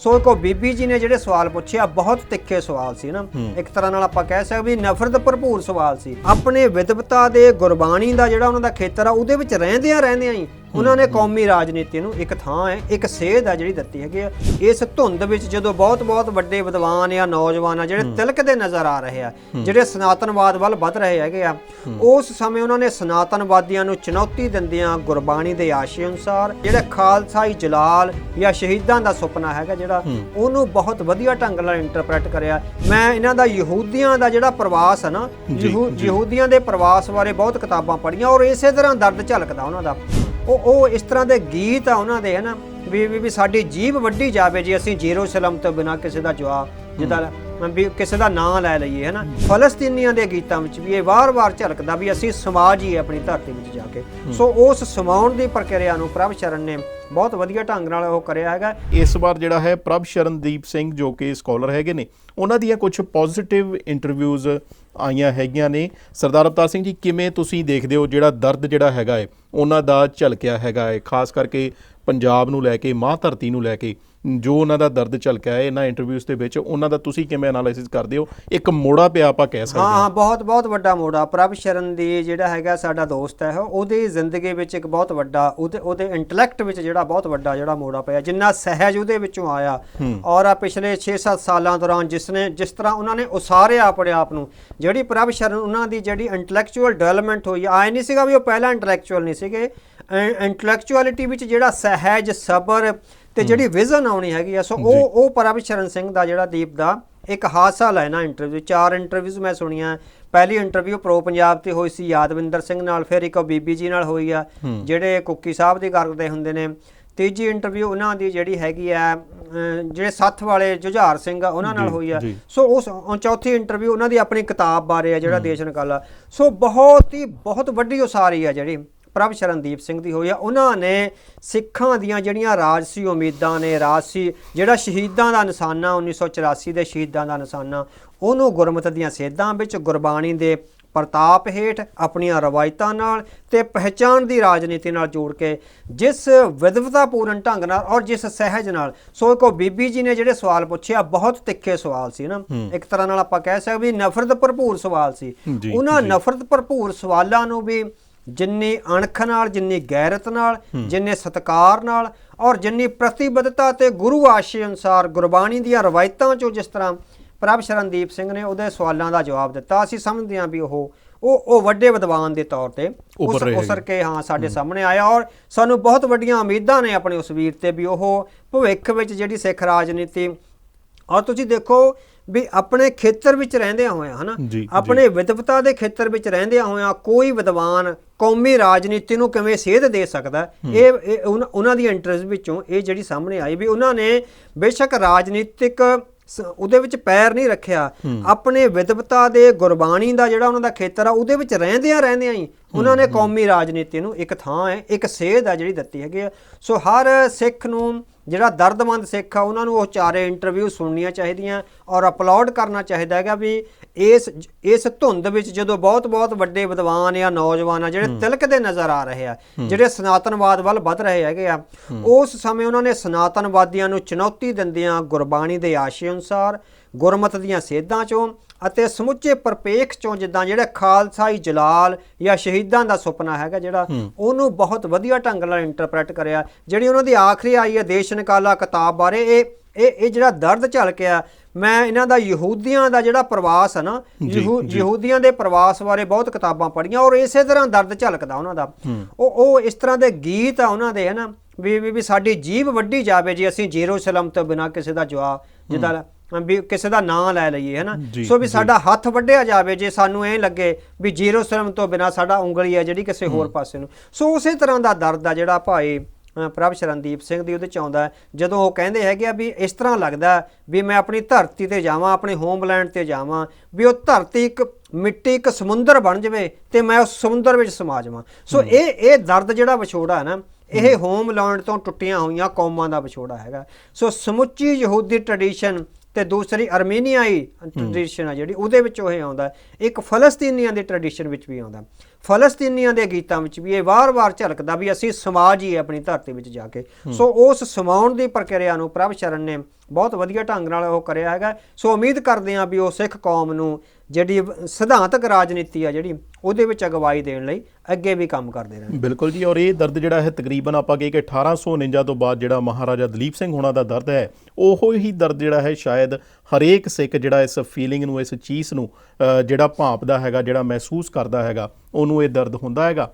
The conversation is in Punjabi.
ਸੋ ਕੋ ਬੀਬੀ ਜੀ ਨੇ ਜਿਹੜੇ ਸਵਾਲ ਪੁੱਛੇ ਆ ਬਹੁਤ ਤਿੱਖੇ ਸਵਾਲ ਸੀ ਨਾ। ਇੱਕ ਤਰ੍ਹਾਂ ਨਾਲ ਆਪਾਂ ਕਹਿ ਸਕਦੇ ਵੀ ਨਫ਼ਰਤ ਭਰਪੂਰ ਸਵਾਲ ਸੀ। ਆਪਣੇ ਵਿਦਵਤਾ ਦੇ ਗੁਰਬਾਣੀ ਦਾ ਜਿਹੜਾ ਉਹਨਾਂ ਦਾ ਖੇਤਰ ਆ ਉਹਦੇ ਵਿੱਚ ਰਹਿੰਦਿਆਂ ਰਹਿੰਦਿਆਂ ਹੀ ਉਹਨਾਂ ਨੇ ਕੌਮੀ ਰਾਜਨੀਤੀ ਨੂੰ ਇੱਕ ਥਾਂ ਹੈ ਇੱਕ ਸੇਧ ਆ ਜਿਹੜੀ ਦਿੱਤੀ ਹੈਗੀ ਆ। ਇਸ ਧੁੰਦ ਵਿੱਚ ਜਦੋਂ ਬਹੁਤ ਬਹੁਤ ਵੱਡੇ ਵਿਦਵਾਨ ਆ ਨੌਜਵਾਨ ਆ ਜਿਹੜੇ ਤਿਲਕਦੇ ਨਜ਼ਰ ਆ ਰਹੇ ਆ ਜਿਹੜੇ ਸਨਾਤਨਵਾਦ ਵੱਲ ਵੱਧ ਰਹੇ ਹੈਗੇ ਆ ਉਸ ਸਮੇਂ ਉਹਨਾਂ ਨੇ ਸਨਾਤਨਵਾਦੀਆਂ ਨੂੰ ਚੁਣੌਤੀ ਦਿੰਦਿਆਂ ਗੁਰਬਾਣੀ ਦੇ ਆਸ਼ੇ ਅਨੁਸਾਰ ਜਿਹੜਾ ਖਾਲਸਾਈ ਜਲਾਲ ਜਾਂ ਸ਼ਹੀਦਾਂ ਦਾ ਸੁਪਨਾ ਹੈਗਾ ਜਿਹੜਾ ਉਹਨੂੰ ਬਹੁਤ ਵਧੀਆ ਢੰਗ ਨਾਲ ਇੰਟਰਪ੍ਰੀਟ ਕਰਿਆ। ਮੈਂ ਇਹਨਾਂ ਦਾ ਯਹੂਦੀਆਂ ਦਾ ਜਿਹੜਾ ਪ੍ਰਵਾਸ ਹੈ ਨਾ ਯਹੂ- ਯਹੂਦੀਆਂ ਦੇ ਪ੍ਰਵਾਸ ਬਾਰੇ ਬਹੁਤ ਕਿਤਾਬਾਂ ਪੜ੍ਹੀਆਂ ਔਰ ਇਸੇ ਤਰ੍ਹਾਂ ਦਰਦ ਝਲਕਦਾ ਉਹਨਾਂ ਦਾ। ਉਹ ਉਹ ਇਸ ਤਰ੍ਹਾਂ ਦੇ ਗੀਤ ਆ ਉਹਨਾਂ ਦੇ ਹਨਾ? ਵੀ ਵੀ ਸਾਡੀ ਜੀਬ ਵੱਡੀ ਜਾਵੇ ਜੇ ਅਸੀਂ ਜੇਰੂਸਲਮ ਤੋਂ ਬਿਨਾ ਕਿਸੇ ਦਾ ਜਵਾਬ ਜਿੱਦਾਂ ਵੀ ਕਿਸੇ ਦਾ ਨਾਂ ਲੈ ਲਈਏ ਹਨਾ? ਫਲਸਤੀਨੀਆਂ ਦੇ ਗੀਤਾਂ ਵਿੱਚ ਵੀ ਇਹ ਵਾਰ-ਵਾਰ ਝਲਕਦਾ ਵੀ ਅਸੀਂ ਸਮਾਜ ਹੀ ਹੈ ਆਪਣੀ ਧਰਤੀ ਵਿੱਚ ਜਾ ਕੇ। ਸੋ ਉਸ ਸਮਾਉਣ ਦੀ ਪ੍ਰਕਿਰਿਆ ਨੂੰ ਪ੍ਰਭ ਸ਼ਰਨ ਨੇ ਬਹੁਤ ਵਧੀਆ ਢੰਗ ਨਾਲ ਉਹ ਕਰਿਆ ਹੈਗਾ। ਇਸ ਵਾਰ ਜਿਹੜਾ ਹੈ ਪ੍ਰਭ ਸ਼ਰਨਦੀਪ ਸਿੰਘ ਜੋ ਕਿ ਸਕਾਲਰ ਹੈਗੇ ਨੇ ਉਹਨਾਂ ਦੀਆਂ ਕੁਝ ਪੋਜ਼ਿਟਿਵ ਇੰਟਰਵਿਊਜ਼ ਆਈਆਂ ਹੈਗੀਆਂ ਨੇ। ਸਰਦਾਰ ਅਵਤਾਰ ਸਿੰਘ ਜੀ ਕਿਵੇਂ ਤੁਸੀਂ ਦੇਖਦੇ ਹੋ ਜਿਹੜਾ ਦਰਦ ਜਿਹੜਾ ਹੈਗਾ ਹੈ ਉਹਨਾਂ ਦਾ ਝਲਕਿਆ ਹੈਗਾ ਹੈ? ਖਾਸ ਕਰਕੇ ਪੰਜਾਬ ਨੂੰ ਲੈ ਕੇ ਮਾਂ ਧਰਤੀ ਨੂੰ ਲੈ ਕੇ ਜੋ ਉਹਨਾਂ ਦਾ ਦਰਦ ਝਲਕਿਆ ਹੈ ਇਹਨਾਂ ਇੰਟਰਵਿਊਜ਼ ਦੇ ਵਿੱਚ ਉਹਨਾਂ ਦਾ ਤੁਸੀਂ ਕਿਵੇਂ ਐਨਾਲਾਈਸਿਸ ਕਰਦੇ ਹੋ? ਇੱਕ ਮੋੜਾ ਪਿਆ ਆਪਾਂ ਕਹਿ ਸਕਦੇ ਹਾਂ। ਹਾਂ ਬਹੁਤ ਬਹੁਤ ਵੱਡਾ ਮੋੜਾ। ਪ੍ਰਭ ਸ਼ਰਨ ਦੀ ਜਿਹੜਾ ਹੈਗਾ ਸਾਡਾ ਦੋਸਤ ਹੈ ਉਹ- ਉਹਦੀ ਜ਼ਿੰਦਗੀ ਵਿੱਚ ਇੱਕ ਬਹੁਤ ਵੱਡਾ ਉਹਦੇ ਉਹਦੇ ਇੰਟੈਲੈਕਟ ਵਿੱਚ ਜਿਹੜਾ ਬਹੁਤ ਵੱਡਾ ਜਿਹੜਾ ਮੋੜਾ ਪਿਆ। ਜਿੰਨਾ ਸਹਿਜ ਉਹਦੇ ਵਿੱਚੋਂ ਆਇਆ। ਔਰ ਆ ਪਿਛਲੇ 6-7 ਸਾਲਾਂ ਦੌਰਾਨ ਜਿਸਨੇ ਜਿਸ ਤਰ੍ਹਾਂ ਉਹਨਾਂ ਨੇ ਉਸਾਰਿਆ ਆਪਣੇ ਆਪ ਨੂੰ ਜਿਹੜੀ ਪ੍ਰਭ ਸ਼ਰਨ ਉਹਨਾਂ ਦੀ ਜਿਹੜੀ ਇੰਟੈਲੈਕਚੁਅਲ ਡਿਵੈਲਪਮੈਂਟ ਹੋਈ ਆਏ ਨਹੀਂ ਸੀਗਾ ਵੀ ਉਹ ਪਹਿਲਾਂ ਇੰਟੈਲੈਕਚੁਅਲ ਨਹੀਂ ਸੀਗੇ। ਇੰਟੈਲੈਕਚੁਅਲਿਟੀ ਵਿੱਚ ਜਿਹੜਾ ਸਹਿਜ ਸਬਰ ਤੇ ਜਿਹੜੀ ਵਿਜ਼ਨ ਆਉਣੀ ਹੈਗੀ ਆ ਸੋ ਉਹ ਉਹ ਪ੍ਰਭ ਸ਼ਰਨ ਸਿੰਘ ਦਾ ਜਿਹੜਾ ਦੀਪ ਦਾ ਇੱਕ ਹਾਦਸਾ ਲੈਣਾ ਇੰਟਰਵਿਊ ਚਾਰ ਇੰਟਰਵਿਊਜ਼ ਮੈਂ ਸੁਣੀਆਂ। ਪਹਿਲੀ ਇੰਟਰਵਿਊ ਪ੍ਰੋ ਪੰਜਾਬ ਤੇ ਹੋਈ ਸੀ ਯਾਦਵਿੰਦਰ ਸਿੰਘ ਨਾਲ ਫਿਰ ਇੱਕ ਬੀਬੀ ਜੀ ਨਾਲ ਹੋਈ ਆ ਜਿਹੜੇ ਕੁੱਕੀ ਸਾਹਿਬ ਦੀ ਕਰਦੇ ਹੁੰਦੇ ਨੇ। ਤੀਜੀ ਇੰਟਰਵਿਊ ਉਹਨਾਂ ਦੀ ਜਿਹੜੀ ਹੈਗੀ ਆ ਜਿਹੜੇ ਸੱਥ ਵਾਲੇ ਜੁਝਾਰ ਸਿੰਘ ਆ ਉਹਨਾਂ ਨਾਲ ਹੋਈ ਆ। ਸੋ ਉਸ ਚੌਥੀ ਇੰਟਰਵਿਊ ਉਹਨਾਂ ਦੀ ਆਪਣੀ ਕਿਤਾਬ ਬਾਰੇ ਆ ਜਿਹੜਾ ਦੇਸ਼ ਨਿਕਾਲਾ ਸੋ ਬਹੁਤ ਹੀ ਬਹੁਤ ਵੱਡੀ ਉਸਾਰੀ ਆ ਜਿਹੜੀ। ਪ੍ਰਭ ਸ਼ਰਨਦੀਪ ਸਿੰਘ ਦੀ ਹੋਈ ਆ। ਉਹਨਾਂ ਨੇ ਸਿੱਖਾਂ ਦੀਆਂ ਜਿਹੜੀਆਂ ਰਾਜਸੀ ਉਮੀਦਾਂ ਨੇ ਰਾਜਸੀ ਜਿਹੜਾ ਸ਼ਹੀਦਾਂ ਦਾ ਨਿਸ਼ਾਨਾ 1984 ਦੇ ਸ਼ਹੀਦਾਂ ਦਾ ਨਿਸ਼ਾਨਾ ਉਹਨੂੰ ਗੁਰਮਤਿ ਦੀਆਂ ਸੇਧਾਂ ਵਿੱਚ ਗੁਰਬਾਣੀ ਦੇ ਪ੍ਰਤਾਪ ਹੇਠ ਆਪਣੀਆਂ ਰਵਾਇਤਾਂ ਨਾਲ ਤੇ ਪਹਿਚਾਨ ਦੀ ਰਾਜਨੀਤੀ ਨਾਲ ਜੋੜ ਕੇ ਜਿਸ ਵਿਦਵਤਾਪੂਰਨ ਢੰਗ ਨਾਲ ਔਰ ਜਿਸ ਸਹਿਜ ਨਾਲ। ਸੋ ਕੋ ਬੀਬੀ ਜੀ ਨੇ ਜਿਹੜੇ ਸਵਾਲ ਪੁੱਛੇ ਆ ਬਹੁਤ ਤਿੱਖੇ ਸਵਾਲ ਸੀ ਨਾ। ਇੱਕ ਤਰ੍ਹਾਂ ਨਾਲ ਆਪਾਂ ਕਹਿ ਸਕਦੇ ਵੀ ਨਫ਼ਰਤ ਭਰਪੂਰ ਸਵਾਲ ਸੀ। ਉਹਨਾਂ ਨਫ਼ਰਤ ਭਰਪੂਰ ਸਵਾਲਾਂ ਨੂੰ ਵੀ ਜਿੰਨੀ ਅਣਖ ਨਾਲ ਜਿੰਨੀ ਗੈਰਤ ਨਾਲ ਜਿੰਨੇ ਸਤਕਾਰ ਨਾਲ ਔਰ ਜਿੰਨੀ ਪ੍ਰਤੀਬੱਧਤਾ ਤੇ ਗੁਰੂ ਆਸ਼ੇ ਅਨੁਸਾਰ ਗੁਰਬਾਣੀ ਦੀਆਂ ਰਵਾਇਤਾਂ ਚੋਂ ਜਿਸ ਤਰ੍ਹਾਂ ਪ੍ਰਭ ਸ਼ਰਨਦੀਪ ਸਿੰਘ ਨੇ ਉਹਦੇ ਸਵਾਲਾਂ ਦਾ ਜਵਾਬ ਦਿੱਤਾ ਅਸੀਂ ਸਮਝਦੇ ਹਾਂ ਵੀ ਉਹ ਉਹ ਉਹ ਵੱਡੇ ਵਿਦਵਾਨ ਦੇ ਤੌਰ ਤੇ ਉਸ ਉਸਰ ਕੇ ਹਾਂ ਸਾਡੇ ਸਾਹਮਣੇ ਆਇਆ ਔਰ ਸਾਨੂੰ ਬਹੁਤ ਵੱਡੀਆਂ ਉਮੀਦਾਂ ਨੇ ਆਪਣੇ ਉਸ ਵੀਰ ਤੇ ਵੀ ਉਹ ਭਵਿੱਖ ਵਿੱਚ ਜਿਹੜੀ ਸਿੱਖ ਰਾਜਨੀਤੀ ਔਰ ਤੁਸੀਂ ਦੇਖੋ ਵੀ ਆਪਣੇ ਖੇਤਰ ਵਿੱਚ ਰਹਿੰਦੇ ਹੋਇਆ ਹਨਾ। ਆਪਣੇ ਵਿਦਵਤਾ ਦੇ ਖੇਤਰ ਵਿੱਚ ਰਹਿੰਦੇ ਹੋਇਆ ਕੋਈ ਵਿਦਵਾਨ ਕੌਮੀ ਰਾਜਨੀਤੀ ਨੂੰ ਕਿਵੇਂ ਸੇਧ ਦੇ ਸਕਦਾ? ਇਹ ਉਹਨਾਂ- ਦੀ ਇੰਟਰਵਿਊ ਵਿੱਚੋਂ ਇਹ ਜਿਹੜੀ ਸਾਹਮਣੇ ਆਈ ਵੀ ਉਹਨਾਂ ਨੇ ਬੇਸ਼ੱਕ ਰਾਜਨੀਤਿਕ ਉਹਦੇ ਵਿੱਚ ਪੈਰ ਨਹੀਂ ਰੱਖਿਆ। ਆਪਣੇ ਵਿਦਵਤਾ ਦੇ ਗੁਰਬਾਣੀ ਦਾ ਜਿਹੜਾ ਉਹਨਾਂ ਦਾ ਖੇਤਰ ਆ ਉਹਦੇ ਵਿੱਚ ਰਹਿੰਦਿਆਂ ਰਹਿੰਦਿਆਂ ਹੀ ਉਹਨਾਂ ਨੇ ਕੌਮੀ ਰਾਜਨੀਤੀ ਨੂੰ ਇੱਕ ਥਾਂ ਹੈ ਇੱਕ ਸੇਧ ਆ ਜਿਹੜੀ ਦਿੱਤੀ ਹੈਗੀ ਸੋ ਹਰ ਸਿੱਖ ਨੂੰ ਜਿਹੜਾ ਦਰਦਮੰਦ ਸਿੱਖ ਆ ਉਹਨਾਂ ਨੂੰ ਉਹ ਚਾਰੇ ਇੰਟਰਵਿਊ ਸੁਣਨੀਆਂ ਚਾਹੀਦੀਆਂ ਔਰ ਅਪਲੋਡ ਕਰਨਾ ਚਾਹੀਦਾ ਹੈਗਾ ਵੀ ਇਸ ਇਸ ਧੁੰਦ ਵਿੱਚ ਜਦੋਂ ਬਹੁਤ-ਬਹੁਤ ਵੱਡੇ ਵਿਦਵਾਨ ਆ ਨੌਜਵਾਨ ਆ ਜਿਹੜੇ ਤਿਲਕਦੇ ਨਜ਼ਰ ਆ ਰਹੇ ਆ ਜਿਹੜੇ ਸਨਾਤਨਵਾਦ ਵੱਲ ਵੱਧ ਰਹੇ ਹੈਗੇ ਆ ਉਸ ਸਮੇਂ ਉਹਨਾਂ ਨੇ ਸਨਾਤਨਵਾਦੀਆਂ ਨੂੰ ਚੁਣੌਤੀ ਦਿੰਦਿਆਂ ਗੁਰਬਾਣੀ ਦੇ ਆਸ਼ੇ ਅਨੁਸਾਰ ਗੁਰਮਤਿ ਦੀਆਂ ਸੇਧਾਂ ਚੋਂ ਅਤੇ ਸਮੁੱਚੇ ਪਰਪੇਖ ਚੋਂ ਜਿੱਦਾਂ ਜਿਹੜਾ ਖਾਲਸਾਈ ਜਲਾਲ ਜਾਂ ਸ਼ਹੀਦਾਂ ਦਾ ਸੁਪਨਾ ਹੈਗਾ ਜਿਹੜਾ ਉਹਨੂੰ ਬਹੁਤ ਵਧੀਆ ਢੰਗ ਨਾਲ ਇੰਟਰਪ੍ਰੀਟ ਕਰਿਆ। ਜਿਹੜੀ ਉਹਨਾਂ ਦੀ ਆਖਰੀ ਆਈ ਹੈ ਦੇਸ਼ ਨਿਕਾਲਾ ਕਿਤਾਬ ਬਾਰੇ ਇਹ ਇਹ ਇਹ ਜਿਹੜਾ ਦਰਦ ਝਲਕਿਆ ਮੈਂ ਇਹਨਾਂ ਦਾ ਯਹੂਦੀਆਂ ਦਾ ਜਿਹੜਾ ਪ੍ਰਵਾਸ ਹੈ ਨਾ ਯਹੂ- ਯਹੂਦੀਆਂ ਦੇ ਪ੍ਰਵਾਸ ਬਾਰੇ ਬਹੁਤ ਕਿਤਾਬਾਂ ਪੜ੍ਹੀਆਂ ਔਰ ਇਸੇ ਤਰ੍ਹਾਂ ਦਰਦ ਝਲਕਦਾ ਉਹਨਾਂ ਦਾ। ਉਹ ਉਹ ਇਸ ਤਰ੍ਹਾਂ ਦੇ ਗੀਤ ਆ ਉਹਨਾਂ ਦੇ ਹਨਾ ਵੀ ਵੀ ਵੀ ਸਾਡੀ ਜੀਬ ਵੱਡੀ ਜਾਵੇ ਜੇ ਅਸੀਂ ਜੇਰੂਸਲਮ ਤੋਂ ਬਿਨਾ ਕਿਸੇ ਦਾ ਜਵਾਬ ਜਿੱਦਾਂ ਵੀ ਕਿਸੇ ਦਾ ਨਾਂ ਲੈ ਲਈਏ ਹਨਾ? ਸੋ ਵੀ ਸਾਡਾ ਹੱਥ ਵੱਢਿਆ ਜਾਵੇ ਜੇ ਸਾਨੂੰ ਐ ਲੱਗੇ ਵੀ ਜੇਰੂਸਲਮ ਤੋਂ ਬਿਨਾ ਸਾਡਾ ਉਂਗਲੀ ਹੈ ਜਿਹੜੀ ਕਿਸੇ ਹੋਰ ਪਾਸੇ ਨੂੰ। ਸੋ ਉਸੇ ਤਰ੍ਹਾਂ ਦਾ ਦਰਦ ਆ ਜਿਹੜਾ ਭਾਈ ਪ੍ਰਭ ਸ਼ਰਨਦੀਪ ਸਿੰਘ ਦੀ ਉਹਦੇ ਚ ਆਉਂਦਾ। ਜਦੋਂ ਉਹ ਕਹਿੰਦੇ ਹੈਗੇ ਆ ਵੀ ਇਸ ਤਰ੍ਹਾਂ ਲੱਗਦਾ ਵੀ ਮੈਂ ਆਪਣੀ ਧਰਤੀ ਤੇ ਜਾਵਾਂ ਆਪਣੇ ਹੋਮਲੈਂਡ ਤੇ ਜਾਵਾਂ ਵੀ ਉਹ ਧਰਤੀ ਇੱਕ ਮਿੱਟੀ ਇੱਕ ਸਮੁੰਦਰ ਬਣ ਜਾਵੇ ਤੇ ਮੈਂ ਉਸ ਸਮੁੰਦਰ ਵਿੱਚ ਸਮਾ ਜਾਵਾਂ। ਸੋ ਇਹ ਇਹ ਦਰਦ ਜਿਹੜਾ ਵਿਛੋੜਾ ਹੈ ਨਾ ਇਹ ਹੋਮਲੈਂਡ ਤੋਂ ਟੁੱਟੀਆਂ ਹੋਈਆਂ ਕੌਮਾਂ ਦਾ ਵਿਛੋੜਾ ਹੈਗਾ। ਸੋ ਸਮੁੱਚੀ ਯਹੂਦੀ ਟ੍ਰੈਡੀਸ਼ਨ ਤੇ ਦੂਸਰੀ ਅਰਮੀਨੀਆਈ ਟ੍ਰੈਡੀਸ਼ਨ ਆ ਜਿਹੜੀ ਉਹਦੇ ਵਿੱਚ ਉਹ ਆਉਂਦਾ। ਇੱਕ ਫਲਸਤੀਨੀਆਂ ਦੀ ਟ੍ਰੈਡੀਸ਼ਨ ਵਿੱਚ ਵੀ ਆਉਂਦਾ। ਫਲਸਤੀਨੀਆਂ ਦੇ ਗੀਤਾਂ ਵਿੱਚ ਵੀ ਇਹ ਵਾਰ-ਵਾਰ ਝਲਕਦਾ ਵੀ ਅਸੀਂ ਸਮਾਜ ਹੀ ਆਪਣੀ ਧਰਤੀ ਵਿੱਚ ਜਾ ਕੇ। ਸੋ ਉਸ ਸਮਾਉਣ ਦੀ ਪ੍ਰਕਿਰਿਆ ਨੂੰ ਪ੍ਰਭ ਸ਼ਰਨ ਨੇ ਬਹੁਤ ਵਧੀਆ ਢੰਗ ਨਾਲ ਉਹ ਕਰਿਆ ਹੈਗਾ। ਸੋ ਉਮੀਦ ਕਰਦੇ ਹਾਂ ਵੀ ਉਹ ਸਿੱਖ ਕੌਮ ਨੂੰ ਜਿਹੜੀ ਸਿਧਾਂਤਕ ਰਾਜਨੀਤੀ ਆ ਜਿਹੜੀ ਉਹਦੇ ਵਿੱਚ ਅਗਵਾਈ ਦੇਣ ਲਈ ਅੱਗੇ ਵੀ ਕੰਮ ਕਰਦੇ ਰਹਿਣ। ਬਿਲਕੁਲ ਜੀ ਔਰ ਇਹ ਦਰਦ ਜਿਹੜਾ ਹੈ ਤਕਰੀਬਨ ਆਪਾਂ ਕਹੇ ਕਿ 1849 ਤੋਂ ਬਾਅਦ ਜਿਹੜਾ ਮਹਾਰਾਜਾ ਦਲੀਪ ਸਿੰਘ ਹੋਣਾ ਦਾ ਦਰਦ ਹੈ ਉਹੋ ਹੀ ਦਰਦ ਜਿਹੜਾ ਹੈ ਸ਼ਾਇਦ ਹਰੇਕ ਸਿੱਖ ਜਿਹੜਾ ਇਸ ਫੀਲਿੰਗ ਨੂੰ, ਇਸ ਚੀਜ਼ ਨੂੰ ਜਿਹੜਾ ਭਾਂਪਦਾ ਹੈਗਾ, ਜਿਹੜਾ ਮਹਿਸੂਸ ਕਰਦਾ ਹੈਗਾ, ਉਹਨੂੰ ਇਹ ਦਰਦ ਹੁੰਦਾ ਹੈਗਾ।